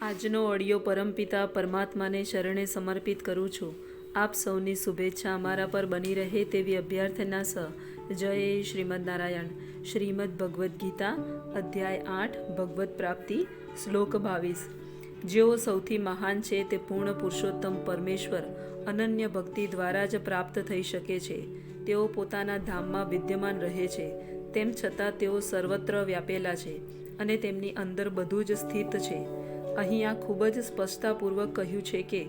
આજનો ઓડિયો પરમપિતા પરમાત્માને શરણે સમર્પિત કરું છું. આપ સૌની શુભેચ્છા અમારા પર બની રહે તેવી અભ્યર્થના સહ જય શ્રીમદ નારાયણ. શ્રીમદ ભગવદ્ ગીતા, અધ્યાય આઠ ભગવત પ્રાપ્તિ, શ્લોક બાવીસ. જેઓ સૌથી મહાન છે તે પૂર્ણ પુરુષોત્તમ પરમેશ્વર, અનન્ય ભક્તિ દ્વારા જ પ્રાપ્ત થઈ શકે છે. તેઓ પોતાના ધામમાં વિદ્યમાન રહે છે. તેમ છતાં તેઓ સર્વત્ર વ્યાપેલા છે અને તેમની અંદર બધું જ સ્થિત છે. અહીં આ ખૂબ જ સ્પષ્ટતાપૂર્વક કહ્યું છે કે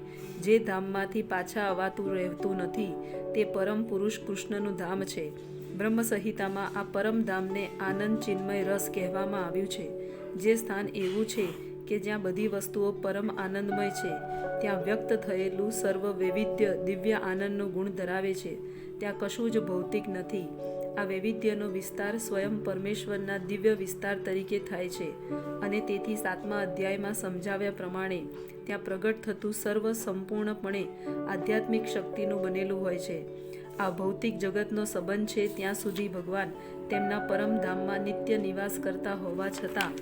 જે ધામમાંથી પાછા અવાતું રહેતું નથી, તે પરમ પુરુષ કૃષ્ણનું ધામ છે. બ્રહ્મ સંહિતામાં આ પરમ ધામને આનંદ ચિન્મય રસ કહેવામાં આવ્યું છે. જે સ્થાન એવું છે કે જ્યાં બધી વસ્તુઓ પરમ આનંદમય છે, ત્યાં વ્યક્ત થયેલું સર્વ વૈવિધ્ય દિવ્ય આનંદનો ગુણ ધરાવે છે. ત્યાં કશું જ ભૌતિક નથી. આ વૈવિધ્યનો વિસ્તાર સ્વયં પરમેશ્વરના દિવ્ય વિસ્તાર તરીકે થાય છે અને તેથી સાતમા અધ્યાયમાં સમજાવ્યા પ્રમાણે ત્યાં પ્રગટ થતું સર્વ સંપૂર્ણપણે આધ્યાત્મિક શક્તિનું બનેલું હોય છે. આ ભૌતિક જગતનો સંબંધ છે ત્યાં સુધી ભગવાન તેમના પરમધામમાં નિત્ય નિવાસ કરતા હોવા છતાં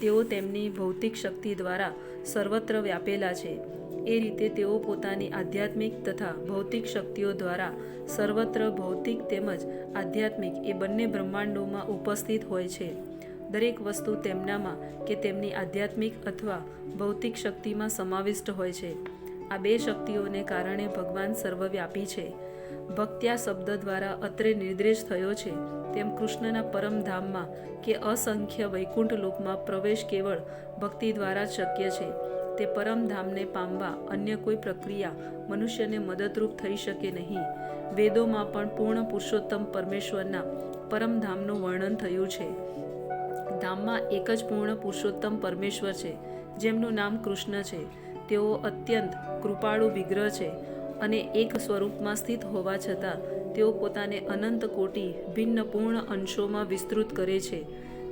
તેઓ તેમની ભૌતિક શક્તિ દ્વારા સર્વત્ર વ્યાપેલા છે. એ રીતે તેઓ પોતાની આધ્યાત્મિક તથા ભૌતિક શક્તિઓ દ્વારા સર્વત્ર ભૌતિક તેમજ આધ્યાત્મિક એ બંને બ્રહ્માંડોમાં ઉપસ્થિત હોય છે. દરેક વસ્તુ તેમનામાં કે તેમની આધ્યાત્મિક અથવા ભૌતિક શક્તિમાં સમાવિષ્ટ હોય છે. આ બે શક્તિઓને કારણે ભગવાન સર્વવ્યાપી છે. ભક્ત્યા શબ્દ દ્વારા અત્રે નિર્દેશ થયો છે. તેમ કૃષ્ણના પરમધામમાં કે અસંખ્ય વૈકુંઠ લોકમાં પ્રવેશ કેવળ ભક્તિ દ્વારા જ શક્ય છે. તે પરમધામને પામવા અન્ય કોઈ પ્રક્રિયા મનુષ્યને મદદરૂપ થઈ શકે નહીં. વેદોમાં પણ પૂર્ણ પુરુષોત્તમ પરમેશ્વરના પરમધામનું વર્ણન થયું છે. ધામમાં એક જ પૂર્ણ પુરુષોત્તમ પરમેશ્વર છે, જેમનું નામ કૃષ્ણ છે. તેઓ અત્યંત કૃપાળુ વિગ્રહ છે અને એક સ્વરૂપમાં સ્થિત હોવા છતાં તેઓ પોતાને અનંત કોટી ભિન્ન પૂર્ણ અંશોમાં વિસ્તૃત કરે છે.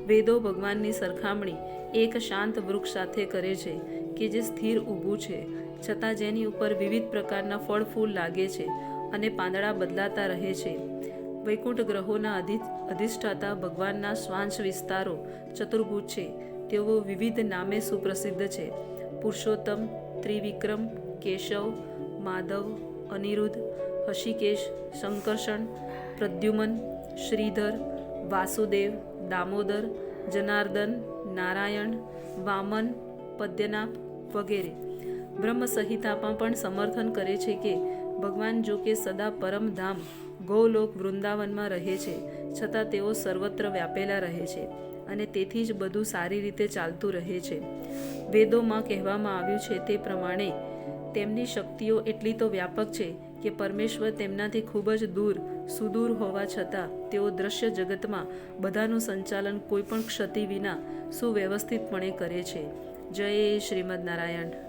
વેદો ભગવાનની સરખામણી એક શાંત વૃક્ષ સાથે કરે છે કે જે સ્થિર ઊભું છે. છતાં જેની ઉપર વિવિધ પ્રકારના ફળ ફૂલ લાગે છે અને પાંદડા બદલાતા રહે છે. વૈકુંઠ ગ્રહોના અધિષ્ઠાતા ભગવાનના શ્વાંશ વિસ્તારો ચતુર્ભુજ છે. તેઓ વિવિધ નામે સુપ્રસિદ્ધ છે. પુરુષોત્તમ, ત્રિવિક્રમ, કેશવ, માધવ, અનિરુદ્ધ હશિકેશ શંકર્ષણ, પ્રદ્યુમન, શ્રીધર, વાસુદેવ દામોદર, જનાર્દન, નારાયણ, વામન, પદ્યનાભ વગેરે. બ્રહ્મ સંહિતામાં પણ સમર્થન કરે છે કે ભગવાન જો કે સદા પરમધામ ગૌલોક વૃંદાવનમાં રહે છે, છતાં તેઓ સર્વત્ર વ્યાપેલા રહે છે અને તેથી જ બધું સારી રીતે ચાલતું રહે છે. વેદોમાં કહેવામાં આવ્યું છે તે પ્રમાણે તેમની શક્તિઓ એટલી તો વ્યાપક છે કે પરમેશ્વર તેમનાથી ખૂબ જ દૂર, સુદૂર હોવા છતાં તેઓ દ્રશ્ય જગતમાં બધાનું સંચાલન કોઈપણ ક્ષતિ વિના સુવ્યવસ્થિતપણે કરે છે. જય શ્રીમદ નારાયણ.